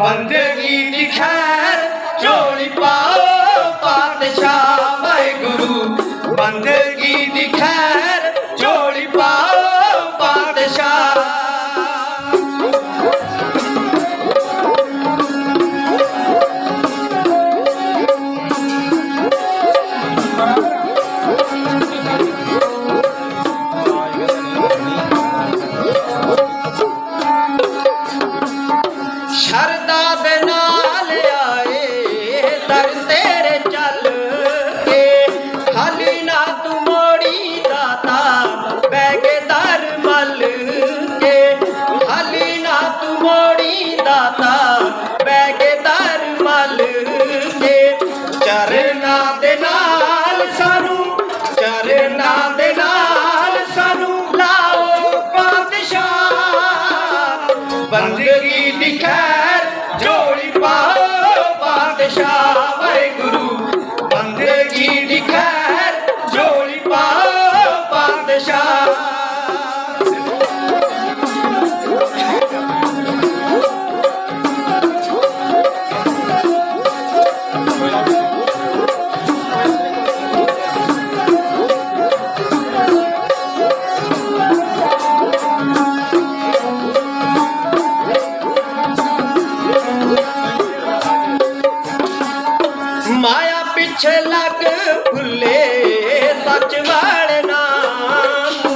ਬੰਦਗੀ ਦੀ ਖੈਰ ਝੋਲੀ ਪਾਓ ਪਾਤਸ਼ਾਹ ਵਾਹਿਗੁਰੂ। ਬੰਦਗੀ ਦੀ ਖੈਰ ਦਰ ਤੇਰੇ ਚੱਲ ਕੇ। ਖਾਲੀ ਨਾ ਤੂੰ ਮੋੜੀ ਦਾਤਾ ਬਹਿ ਕੇ ਦਰ ਮਲ ਕੇ। ਖਾਲੀ ਨਾ ਤੂੰ ਮੋੜੀ ਦਾਤਾ ਬਹਿ ਕੇ ਦਰ ਮਲ ਕੇ। ਚਰਨਾਂ ਦੇ ਨਾਲ ਸਾਨੂੰ, ਚਰਨਾਂ ਦੇ ਨਾਲ ਸਾਨੂੰ ਲਾਓ ਪਾਤਸ਼ਾਹ। ਬੰਦਗੀ ਦੀ ਖੈਰ ਝੋਲੀ ਮਾਇਆ ਪਿੱਛੇ ਲੱਗ ਭੁੱਲੇ ਸੱਚ ਵਾਲੇ ਨਾਮ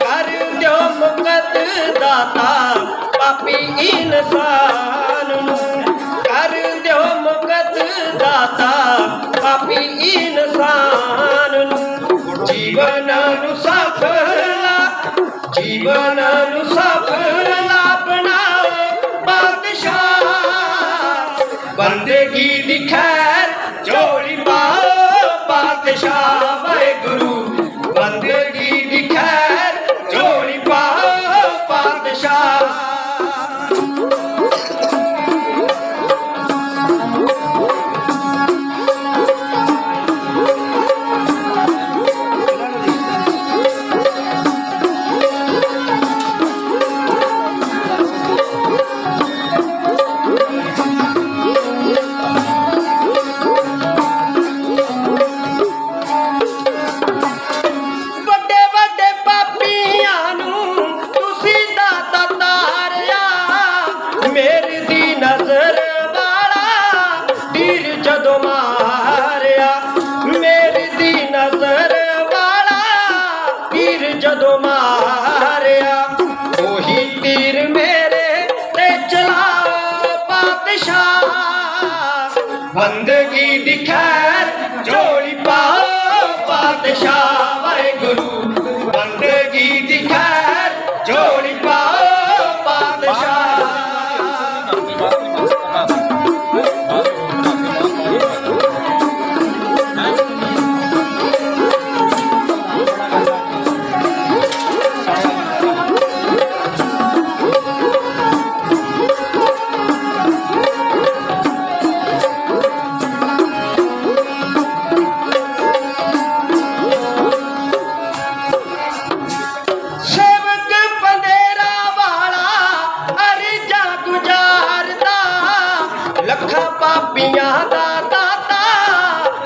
ਕਰ ਦਿਓ ਮੁਕਤ ਦਾਤਾ, ਪਾਪੀ ਇਨਸਾਨ ਨੂੰ। ਕਰ ਦਿਓ ਮੁਕਤ ਦਾਤਾ, ਪਾਪੀ ਇਨਸਾਨ ਨੂੰ। ਜੀਵਨ ਨੂੰ ਸਫਲਾ ਜੀਵਨ ਨੂੰ ਸਫਲਾ ਬਣਾਓ ਬਾਦਸ਼ਾਹ। ਬੰਦਗੀ ਦੀ ਬੰਦਗੀ ਦੀ ਪਾਪੀਆਂ ਦਾਤਾ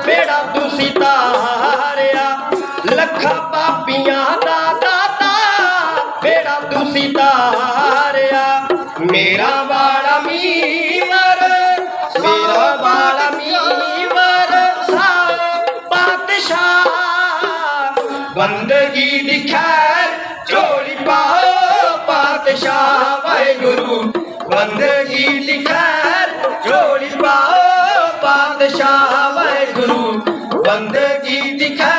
ਬੇੜਾ ਤੁਸੀਂ ਤਾਰਿਆ। ਲੱਖਾਂ ਪਾਪੀਆਂ ਦਾ ਦਾਤਾ ਬੇੜਾ ਤੁਸੀਂ ਤਾਰਿਆ। ਮੇਰਾ ਵਾਲਾ ਮੀਵਰ, ਮੇਰਾ ਵਾਲਾ ਮੀਵਰ ਸਾ ਪਾਤਸ਼ਾਹ। ਬੰਦਗੀ ਦੀ ਝੋਲੀ ਪਾਓ